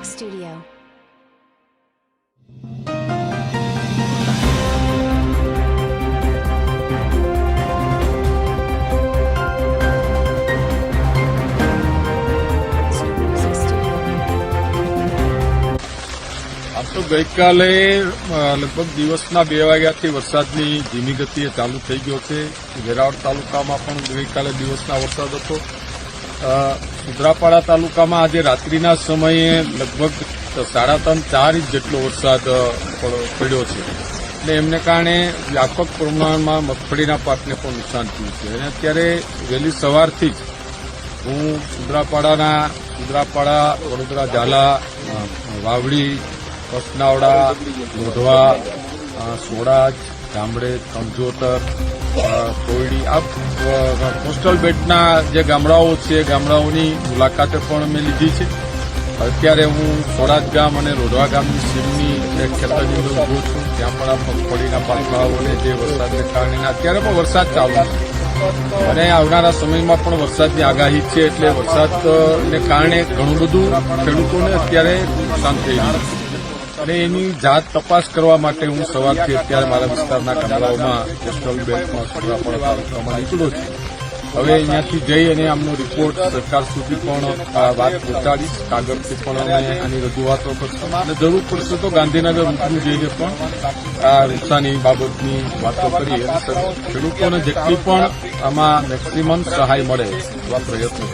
Music Studio. તો ગઈકાલે લગભગ દિવસના બે વાગ્યાથી વરસાદની ધીમી ગતિએ ચાલુ થઈ ગયો છે વેરાવળ તાલુકામાં પણ ગઈકાલે દિવસના વરસાદ હતો અ, સુત્રાપાડા તાલુકામાં આજે રાત્રિના સમયે લગભગ સાડા ત્રણ ચાર ઇંચ જેટલો વરસાદ પડ્યો છે. એટલે એમને કારણે વ્યાપક પ્રમાણમાં મગફળીના પાકને પણ નુકસાન થયું છે. અને અત્યારે વહેલી સવારથી જ હું ઉદરાપાડાના ઉદરાપાડા વડોદરા ઝાલા વાવડી કસનાવડા લોઢવા સોડાજ ગામડે કમજોતર કોયડી આ કોસ્ટલ બેટના જે ગામડાઓ છે, ગામડાઓની મુલાકાતે પણ મેં લીધી છે. અત્યારે હું સોડાજ ગામ અને રોઢવા ગામની સીમની એક ઊભો છું. ત્યાં પણ આ મગફળીના પાંદડાઓને જે વરસાદને કારણે અત્યારે પણ વરસાદ ચાલુ છે. અને આવનારા સમયમાં પણ વરસાદની આગાહી છે એટલે વરસાદને કારણે ઘણું બધું ખેડૂતોને અત્યારે નુકસાન થઈ રહ્યું છે. અને એની જાત તપાસ કરવા માટે હું સવારથી અત્યારે મારા વિસ્તારના ગામડાઓમાં પોસ્ટલ બેંકમાં તાલુકામાં નીકળ્યો છું. હવે અહીંયાથી જઈ અને આમનો રિપોર્ટ સરકાર સુધી પણ આ વાત પહોંચાડીશ. કાગળથી પણ અમે આની રજૂઆતો કરશું. અને જરૂર પડશે તો ગાંધીનગર રૂબરૂ જઈને પણ આ નુકસાની બાબતની વાતો કરી અને સર- ખેડૂતોને જેટલી પણ આમાં મેક્સિમમ સહાય મળે એવા પ્રયત્નો